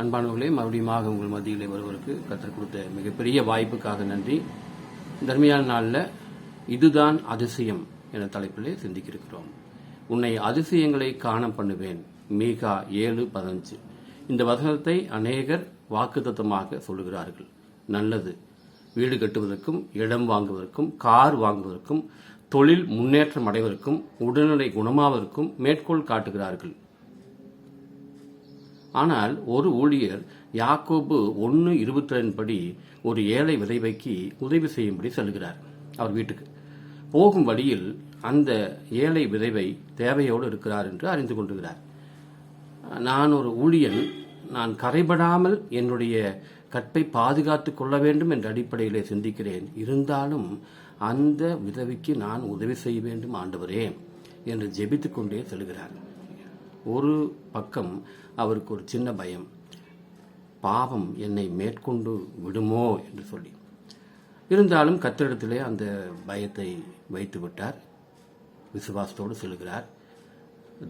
அன்பானவர்களே மறுபடியுமாக உங்கள் மத்தியிலே வருவதற்கு கற்றுக் கொடுத்த மிகப்பெரிய வாய்ப்புக்காக நன்றி. தர்மியான நாளில் இதுதான் அதிசயம் என தலைப்பிலே சிந்திக்கிருக்கிறோம். உன்னை அதிசயங்களை காண பண்ணுவேன். மீகா ஏழு பதினஞ்சு. இந்த வசனத்தை அநேகர் வாக்குத்தத்தமாக சொல்லுகிறார்கள். நல்லது. வீடு கட்டுவதற்கும் இடம் வாங்குவதற்கும் கார் வாங்குவதற்கும் தொழில் முன்னேற்றம் அடைவதற்கும் உடல்நிலை குணமாவதற்கும் மேற்கோள் காட்டுகிறார்கள். ஆனால் ஒரு ஊழியர் யாக்கோபு ஒன்று இருபத்தி ரெண்டு படி ஒரு ஏழை விதைவைக்கு உதவி செய்யும்படி செல்கிறார் அவர் வீட்டுக்கு போகும் வழியில் அந்த ஏழை விதைவை தேவையோடு இருக்கிறார் என்று அறிந்து கொண்டுகிறார். நான் ஒரு ஊழியன் நான் கரைபடாமல் என்னுடைய கற்பை பாதுகாத்துக் கொள்ள வேண்டும் என்ற அடிப்படையிலே சிந்திக்கிறேன். இருந்தாலும் அந்த விதவிக்கு நான் உதவி செய்ய வேண்டும் ஆண்டவரே என்று ஜெபித்துக்கொண்டே செல்கிறார் ஒரு பக்கம் அவருக்கு ஒரு சின்ன பயம். பாவம் என்னை மேற்கொண்டு விடுமோ என்று சொல்லி. இருந்தாலும் கத்திரிடத்திலே அந்த பயத்தை வைத்து விட்டார் விசுவாசத்தோடு செல்கிறார்.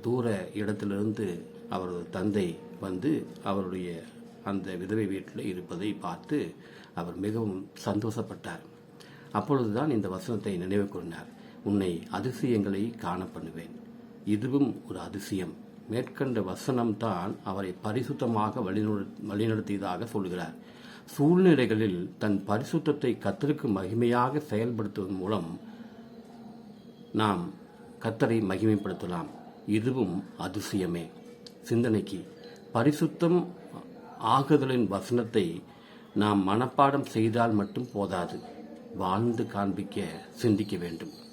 தூர இடத்திலிருந்து அவரது தந்தை வந்து அவருடைய அந்த விதவை வீட்டில் இருப்பதை பார்த்து அவர் மிகவும் சந்தோஷப்பட்டார். அப்பொழுதுதான் இந்த வசனத்தை நினைவு கூறினார் உன்னை அதிசயங்களை காண பண்ணுவேன். இதுவும் ஒரு அதிசயம். மேற்கண்ட வசனம்தான் அவரை பரிசுத்தமாக வழிநட- வழிநடத்தியதாக சொல்கிறார். சூழ்நிலைகளில் தன் பரிசுத்தத்தை கத்தருக்கு மகிமையாக செயல்படுத்துவதன் மூலம் நாம் கத்தரை மகிமைப்படுத்தலாம். இதுவும் அதிசயமே. சிந்தனைக்கு பரிசுத்தம் ஆகுதலின் வசனத்தை நாம் மனப்பாடம் செய்தால் மட்டும் போதாது. வாழ்ந்து காண்பிக்க சிந்திக்க வேண்டும்.